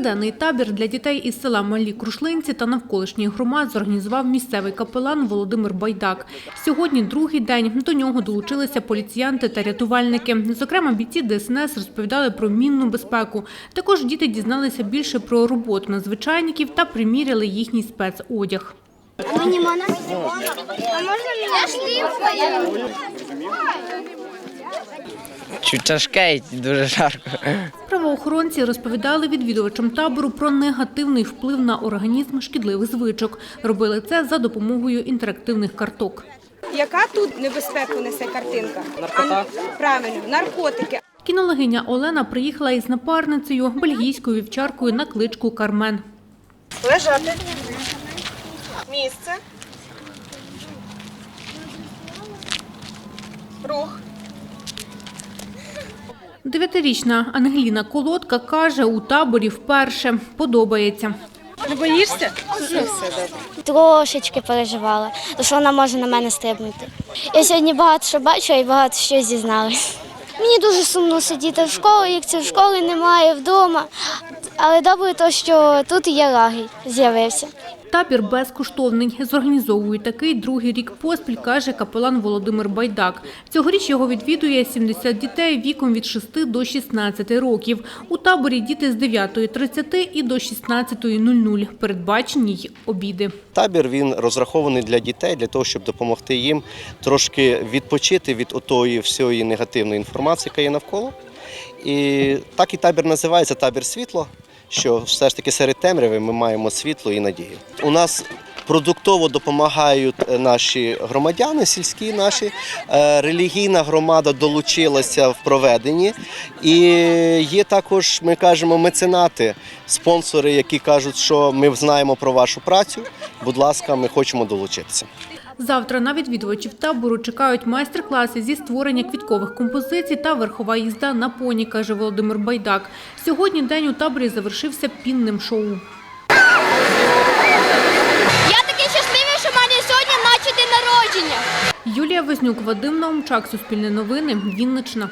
Триденний табір для дітей із села Малі Крушлинці та навколишніх громад зорганізував місцевий капелан Володимир Байдак. Сьогодні другий день. До нього долучилися поліціянти та рятувальники. Зокрема, бійці ДСНС розповідали про мінну безпеку. Також діти дізналися більше про роботу надзвичайників та приміряли їхній спецодяг. Мені можна? А можна? Чуть тяжке і дуже жарко. Правоохоронці розповідали відвідувачам табору про негативний вплив на організм шкідливих звичок. Робили це за допомогою інтерактивних карток. Яка тут небезпеку несе картинка? Наркота. Правильно, наркотики. Кінологиня Олена приїхала із напарницею, бельгійською вівчаркою на кличку Кармен. Лежати. Місце. Рух. Дев'ятирічна Ангеліна Колодка каже, у таборі вперше подобається. Не боїшся? Ну, все добре. Трошечки переживала, тому що вона може на мене стрибнути. Я сьогодні багато що бачила і багато що зізналась. Мені дуже сумно сидіти в школі, як це в школі немає вдома. Але добре, то, що тут є лагерь з'явився. Табір безкоштовний. Зорганізовують такий другий рік поспіль, каже капелан Володимир Байдак. Цьогоріч його відвідує 70 дітей віком від 6 до 16 років. У таборі діти з 9.30 і до 16.00. Передбачені й обіди. Табір він розрахований для дітей, для того, щоб допомогти їм трошки відпочити від отої всієї негативної інформації, яка є навколо. І так і табір називається табір світло, що все ж таки серед темряви ми маємо світло і надію. У нас продуктово допомагають е, наші громадяни, сільські наші. Е, Релігійна громада долучилася в проведенні. І є також, ми кажемо, меценати, спонсори, які кажуть, що ми знаємо про вашу працю. Будь ласка, ми хочемо долучитися. Завтра на відвідувачів табору чекають майстер-класи зі створення квіткових композицій та верхова їзда на поні, каже Володимир Байдак. Сьогодні день у таборі завершився пінним шоу. Я такий щасливий, що в мене сьогодні народження. Юлія Вознюк, Вадим Наумчак, Суспільне новини, Віннична.